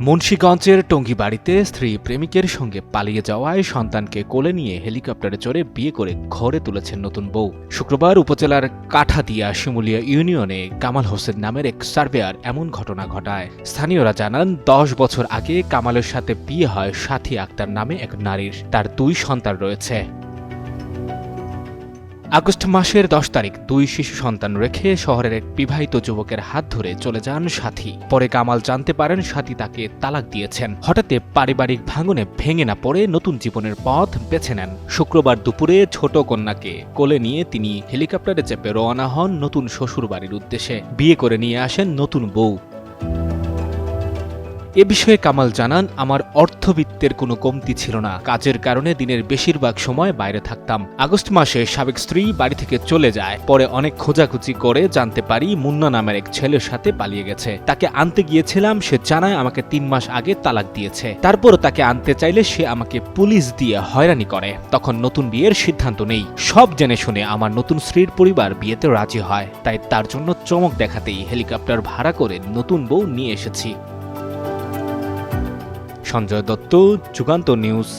মুন্সীগঞ্জের টঙ্গী বাড়িতে স্ত্রী প্রেমিকের সঙ্গে পালিয়ে যাওয়ায় সন্তানকে কোলে নিয়ে হেলিকপ্টারে চড়ে বিয়ে করে ঘরে তুলেছেন নতুন বউ। শুক্রবার উপজেলার কাঠাদিয়া শিমুলিয়া ইউনিয়নে কামাল হোসেন নামের এক সার্ভেয়ার এমন ঘটনা ঘটায়। স্থানীয়রা জানান, দশ বছর আগে কামালের সাথে বিয়ে হয় সাথী আক্তার নামে এক নারীর। তার দুই সন্তান রয়েছে। আগস্ট মাসের দশ তারিখ দুই শিশু সন্তান রেখে শহরের এক বিবাহিত যুবকের হাত ধরে চলে যান সাথী। পরে কামাল জানতে পারেন সাথী তাকে তালাক দিয়েছেন। হঠাৎ পারিবারিক ভাঙনে ভেঙে না পড়ে নতুন জীবনের পথ বেছে নেন। শুক্রবার দুপুরে ছোট কন্যাকে কোলে নিয়ে তিনি হেলিকপ্টারে চেপে রওনা হন নতুন শ্বশুর বাড়ির উদ্দেশ্যে। বিয়ে করে নিয়ে আসেন নতুন বউ। এ বিষয়ে কামাল জানান, আমার অর্থবিত্তের কোনো কমতি ছিল না। কাজের কারণে দিনের বেশিরভাগ সময় বাইরে থাকতাম। আগস্ট মাসে সাবেক স্ত্রী বাড়ি থেকে চলে যায়। পরে অনেক খোঁজাখুঁজি করে জানতে পারি মুন্না নামের এক ছেলের সাথে পালিয়ে গেছে। তাকে আনতে গিয়েছিলাম, সে জানায় আমাকে তিন মাস আগে তালাক দিয়েছে। তারপর তাকে আনতে চাইলে সে আমাকে পুলিশ দিয়ে হয়রানি করে। তখন নতুন বিয়ের সিদ্ধান্ত নেই। সব জেনে শুনে আমার নতুন স্ত্রীর পরিবার বিয়েতে রাজি হয়। তাই তার জন্য চমক দেখাতেই হেলিকপ্টার ভাড়া করে নতুন বউ নিয়ে এসেছি। সঞ্জয় দত্ত যুগান্ত নিউজ।